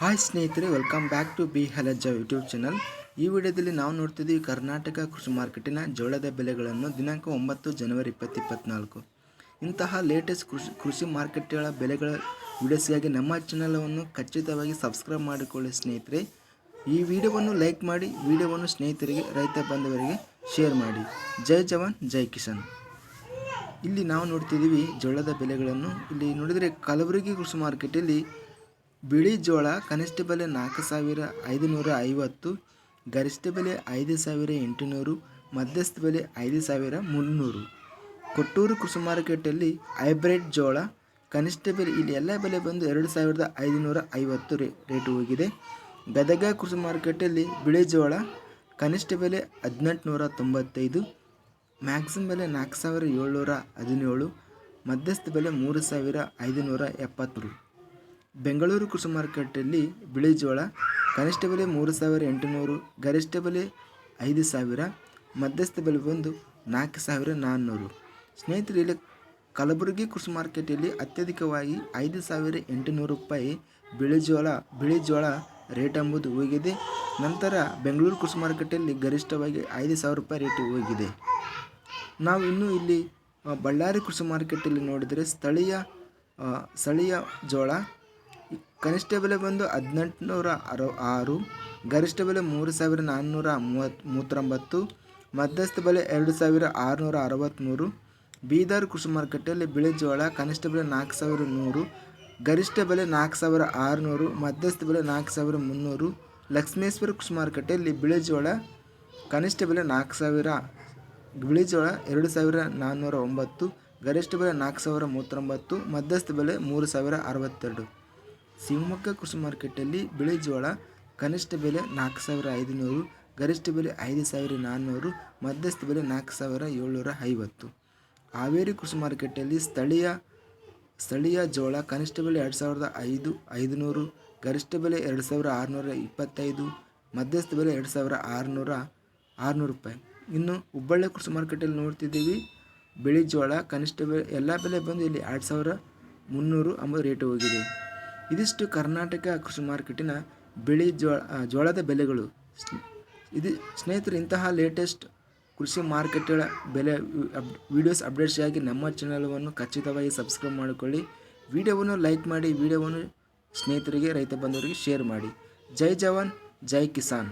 Hi ಸ್ನೇಹಿತರೆ welcome back to B Halajja YouTube channel ಈ ವಿಡಿಯೋದಲ್ಲಿ ನಾವು ನೋಡ್ತಿದ್ದೀವಿ ಕರ್ನಾಟಕ ಕೃಷಿ ಮಾರ್ಕೆಟಿನ ಜೋಳದ ಬೆಲೆಗಳನ್ನು ದಿನಾಂಕ ಒಂಬತ್ತು ಜನವರಿ ಇಪ್ಪತ್ತು ಇಪ್ಪತ್ತ್ನಾಲ್ಕು ಇಂತಹ ಲೇಟೆಸ್ಟ್ ಕೃಷಿ ಕೃಷಿ ಮಾರ್ಕೆಟ್ಗಳ ಬೆಲೆಗಳ ವಿಡಿಯೋಸ್ಗಾಗಿ ನಮ್ಮ ಚಾನಲನ್ನು ಖಚಿತವಾಗಿ ಸಬ್ಸ್ಕ್ರೈಬ್ ಮಾಡಿಕೊಳ್ಳಿ ಸ್ನೇಹಿತರೆ. ಈ ವಿಡಿಯೋವನ್ನು ಲೈಕ್ ಮಾಡಿ, ವಿಡಿಯೋವನ್ನು ಸ್ನೇಹಿತರಿಗೆ, ರೈತ ಬಾಂಧವರಿಗೆ ಶೇರ್ ಮಾಡಿ. ಜೈ ಜವಾನ್, ಜೈ ಕಿಸಾನ್. ಇಲ್ಲಿ ನಾವು ನೋಡ್ತಿದ್ದೀವಿ ಜೋಳದ ಬೆಲೆಗಳನ್ನು. ಇಲ್ಲಿ ನೋಡಿದರೆ ಕಲಬುರಗಿ ಕೃಷಿ ಮಾರ್ಕೆಟಲ್ಲಿ ಬಿಳಿ ಜೋಳ ಕನಿಷ್ಠ ಬೆಲೆ ನಾಲ್ಕು ಸಾವಿರ ಐದುನೂರ ಐವತ್ತು, ಗರಿಷ್ಠ ಬೆಲೆ ಐದು ಸಾವಿರ ಎಂಟುನೂರು, ಮಧ್ಯಸ್ಥ ಬೆಲೆ ಐದು ಸಾವಿರ ಮುನ್ನೂರು. ಕೊಟ್ಟೂರು ಕೃಷಿ ಮಾರುಕಟ್ಟೆಯಲ್ಲಿ ಹೈಬ್ರಿಡ್ ಜೋಳ ಕನಿಷ್ಠ ಬೆಲೆ ಇಲ್ಲಿ ಎಲ್ಲ ಬೆಲೆ ಬಂದು ಎರಡು ಸಾವಿರದ ಐದುನೂರ ಐವತ್ತು ರೇ ರೇಟು ಹೋಗಿದೆ. ಗದಗ ಕೃಷಿ ಮಾರುಕಟ್ಟೆಯಲ್ಲಿ ಬಿಳಿ ಜೋಳ ಕನಿಷ್ಠ ಬೆಲೆ ಹದಿನೆಂಟುನೂರ ತೊಂಬತ್ತೈದು, ಮ್ಯಾಕ್ಸಿಮಮ್ ಬೆಲೆ ನಾಲ್ಕು ಸಾವಿರ ಏಳ್ನೂರ ಹದಿನೇಳು, ಮಧ್ಯಸ್ಥ ಬೆಲೆ ಮೂರು ಸಾವಿರ ಐದುನೂರ ಎಪ್ಪತ್ತ್ಮೂರು. ಬೆಂಗಳೂರು ಕೃಷಿ ಮಾರುಕಟ್ಟೆಯಲ್ಲಿ ಬಿಳಿ ಜೋಳ, ಕನಿಷ್ಠ ಬೆಲೆ ಮೂರು ಸಾವಿರ ಎಂಟುನೂರು, ಗರಿಷ್ಠ ಬೆಲೆ ಐದು ಸಾವಿರ, ಮಧ್ಯಸ್ಥ ಬೆಲೆ ಬಂದು ನಾಲ್ಕು ಸಾವಿರ ನಾನ್ನೂರು. ಸ್ನೇಹಿತರೆ, ಇಲ್ಲಿ ಕಲಬುರಗಿ ಕೃಷಿ ಮಾರ್ಕೆಟಲ್ಲಿ ಅತ್ಯಧಿಕವಾಗಿ ಐದು ಸಾವಿರ ಎಂಟುನೂರು ರೂಪಾಯಿ ಬಿಳಿ ಜೋಳ ಬಿಳಿ ಜೋಳ ರೇಟ್ ಎಂಬುದು ಹೋಗಿದೆ. ನಂತರ ಬೆಂಗಳೂರು ಕೃಷಿ ಮಾರುಕಟ್ಟೆಯಲ್ಲಿ ಗರಿಷ್ಠವಾಗಿ ಐದು ಸಾವಿರ ರೂಪಾಯಿ ರೇಟ್ ಹೋಗಿದೆ. ನಾವು ಇನ್ನು ಇಲ್ಲಿ ಬಳ್ಳಾರಿ ಕೃಷಿ ಮಾರುಕಟ್ಟೆಯಲ್ಲಿ ನೋಡಿದರೆ ಸ್ಥಳೀಯ ಸ್ಥಳೀಯ ಜೋಳ ಕನಿಷ್ಠ ಬೆಲೆ ಬಂದು ಹದಿನೆಂಟುನೂರ ಅರ ಆರು, ಗರಿಷ್ಠ ಬೆಲೆ ಮೂರು ಸಾವಿರ ನಾನ್ನೂರ ಮೂವತ್ತು ಮೂವತ್ತೊಂಬತ್ತು, ಮಧ್ಯಸ್ಥ ಬೆಲೆ ಎರಡು ಸಾವಿರ ಆರುನೂರ ಅರವತ್ತ್ಮೂರು, ಬೀದರ್ ಕೃಷಿ ಮಾರುಕಟ್ಟೆಯಲ್ಲಿ ಬಿಳಿ ಜೋಳ ಕನಿಷ್ಠ ಬೆಲೆ ನಾಲ್ಕು ಸಾವಿರ ನೂರು, ಗರಿಷ್ಠ ಬೆಲೆ ನಾಲ್ಕು ಸಾವಿರ ಆರುನೂರು, ಮಧ್ಯಸ್ಥ ಬೆಲೆ ನಾಲ್ಕು ಸಾವಿರ ಮುನ್ನೂರು, ಲಕ್ಷ್ಮೇಶ್ವರ ಕೃಷಿ ಮಾರುಕಟ್ಟೆಯಲ್ಲಿ ಬಿಳಿ ಜೋಳ ಕನಿಷ್ಠ ಬೆಲೆ ನಾಲ್ಕು ಸಾವಿರ, ಬಿಳಿ ಜೋಳ ಎರಡು ಸಾವಿರ ನಾನ್ನೂರ ಒಂಬತ್ತು, ಗರಿಷ್ಠ ಬೆಲೆ ನಾಲ್ಕು ಸಾವಿರ ಮೂವತ್ತೊಂಬತ್ತು, ಮಧ್ಯಸ್ಥ ಬೆಲೆ ಮೂರು ಸಾವಿರ ಅರವತ್ತೆರಡು. ಶಿವಮೊಗ್ಗ ಕೃಷಿ ಮಾರ್ಕೆಟಲ್ಲಿ ಬಿಳಿ ಜೋಳ ಕನಿಷ್ಠ ಬೆಲೆ ನಾಲ್ಕು ಸಾವಿರ ಐದುನೂರು, ಗರಿಷ್ಠ ಬೆಲೆ ಐದು ಸಾವಿರ ನಾನ್ನೂರು, ಮಧ್ಯಸ್ಥ ಬೆಲೆ ನಾಲ್ಕು ಸಾವಿರ ಏಳ್ನೂರ ಐವತ್ತು ಹಾವೇರಿ ಕೃಷಿ ಮಾರ್ಕೆಟಲ್ಲಿ ಸ್ಥಳೀಯ ಸ್ಥಳೀಯ ಜೋಳ ಕನಿಷ್ಠ ಬೆಲೆ ಎರಡು ಸಾವಿರದ ಐದು, ಐದುನೂರು, ಗರಿಷ್ಠ ಬೆಲೆ ಎರಡು ಸಾವಿರ ಆರುನೂರ ಇಪ್ಪತ್ತೈದು ಮಧ್ಯಸ್ಥ ಬೆಲೆ ಎರಡು ಸಾವಿರ ಆರುನೂರ, ಆರುನೂರು ರೂಪಾಯಿ. ಇನ್ನು ಹುಬ್ಬಳ್ಳಿ ಕೃಷಿ ಮಾರ್ಕೆಟಲ್ಲಿ ನೋಡ್ತಿದ್ದೀವಿ, ಬಿಳಿ ಜೋಳ ಕನಿಷ್ಠ ಬೆಲೆ, ಎಲ್ಲ ಬೆಲೆ ಬಂದು ಇಲ್ಲಿ ಎರಡು ಸಾವಿರ ಮುನ್ನೂರು ಅಂಬ ರೇಟ್ ಹೋಗಿದೆ. ಇದಿಷ್ಟು ಕರ್ನಾಟಕ ಕೃಷಿ ಮಾರ್ಕೆಟಿನ ಬಿಳಿ ಜೋಳ ಜೋಳದ ಬೆಲೆಗಳು. ಇದು ಸ್ನೇಹಿತರು, ಇಂತಹ ಲೇಟೆಸ್ಟ್ ಕೃಷಿ ಮಾರ್ಕೆಟ್ಗಳ ಬೆಲೆ ವೀಡಿಯೋಸ್ ಅಪ್ಡೇಟ್ಸ್ಗಾಗಿ ನಮ್ಮ ಚಾನಲನ್ನು ಖಚಿತವಾಗಿ ಸಬ್ಸ್ಕ್ರೈಬ್ ಮಾಡಿಕೊಳ್ಳಿ. ವಿಡಿಯೋವನ್ನು ಲೈಕ್ ಮಾಡಿ ವಿಡಿಯೋವನ್ನು ಸ್ನೇಹಿತರಿಗೆ, ರೈತ ಬಂಧುವರಿಗೆ ಶೇರ್ ಮಾಡಿ. ಜೈ ಜವಾನ್, ಜೈ ಕಿಸಾನ್.